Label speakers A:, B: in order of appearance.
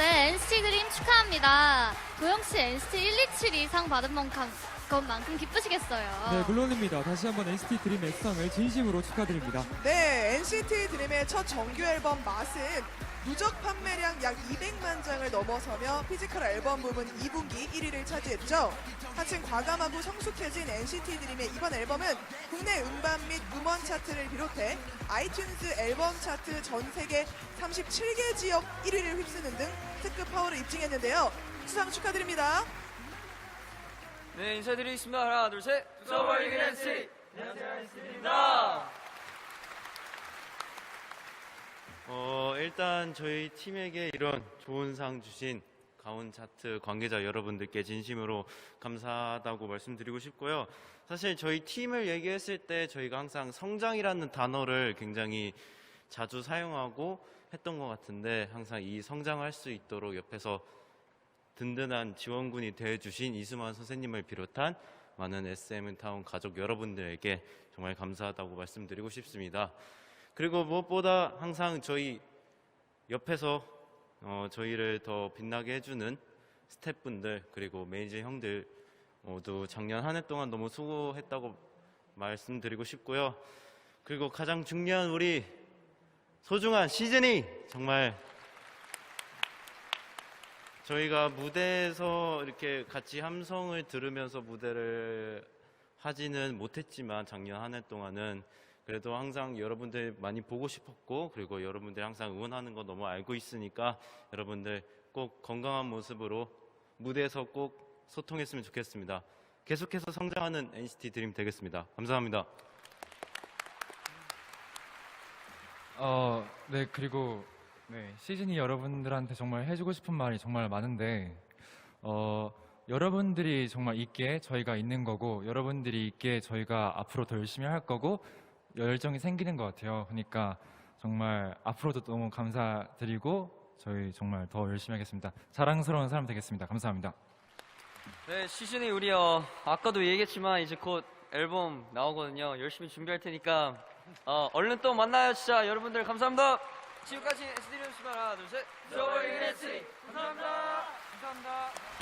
A: 네, NCT 드림 축하합니다. 도영 씨 NCT 127이 상 받은 만큼, 것만큼 기쁘시겠어요.
B: 네, 물론입니다. 다시 한번 NCT 드림 S상을 진심으로 축하드립니다.
C: 네, NCT 드림의 첫 정규 앨범 맛은 누적 판매량 약 200만 장 을 넘어서며 피지컬 앨범 부분 2분기 1위를 차지했죠. 한층 과감하고 성숙해진 NCT 드림의 이번 앨범은 국내 음반 및 음원 차트를 비롯해 아이튠즈 앨범 차트 전 세계 37개 지역 1위를 휩쓰는 등 특급 파워를 입증했는데요. 수상 축하드립니다.
D: 네, 인사드리겠습니다. 하나, 둘, 셋. 서버리그 댄스! 안녕하세요, NCT입니다.
E: 어, 일단 저희 팀에게 이런 좋은 상 주신 가온 차트 관계자 여러분들께 진심으로 감사하다고 말씀드리고 싶고요. 사실 저희 팀을 얘기했을 때 저희가 항상 성장이라는 단어를 굉장히 자주 사용하고 했던 것 같은데 항상 이 성장할 수 있도록 옆에서 든든한 지원군이 되어주신 이수만 선생님을 비롯한 많은 SM타운 가족 여러분들에게 정말 감사하다고 말씀드리고 싶습니다. 그리고 무엇보다 항상 저희 옆에서 어, 저희를 더 빛나게 해주는 스태프분들 그리고 매니저 형들 모두 작년 한 해 동안 너무 수고했다고 말씀드리고 싶고요. 그리고 가장 중요한 우리 소중한 시즌이 정말 저희가 무대에서 이렇게 같이 함성을 들으면서 무대를 하지는 못했지만 작년 한 해 동안은 그래도 항상 여러분들 많이 보고 싶었고 그리고 여러분들 항상 응원하는 거 너무 알고 있으니까 여러분들 꼭 건강한 모습으로 무대에서 꼭 소통했으면 좋겠습니다. 계속해서 성장하는 NCT 드림 되겠습니다. 감사합니다.
F: 어, 네, 그리고 네, 시즌이 여러분들한테 정말 해주고 싶은 말이 정말 많은데, 어, 여러분들이 정말 있기에 저희가 있는 거고, 여러분들이 있기에 저희가 앞으로 더 열심히 할 거고, 열정이 생기는 것 같아요. 그러니까 정말 앞으로도 너무 감사드리고, 저희 정말 더 열심히 하겠습니다. 자랑스러운 사람 되겠습니다. 감사합니다.
D: 네, 시즌이 우리, 어, 아까도 얘기했지만 이제 곧 앨범 나오거든요. 열심히 준비할 테니까, 어, 얼른 또 만나요, 진짜. 여러분들 감사합니다. 지금까지 SD였습니다. 하나, 둘, 셋. 서버리그 댄스! 감사합니다. 감사합니다.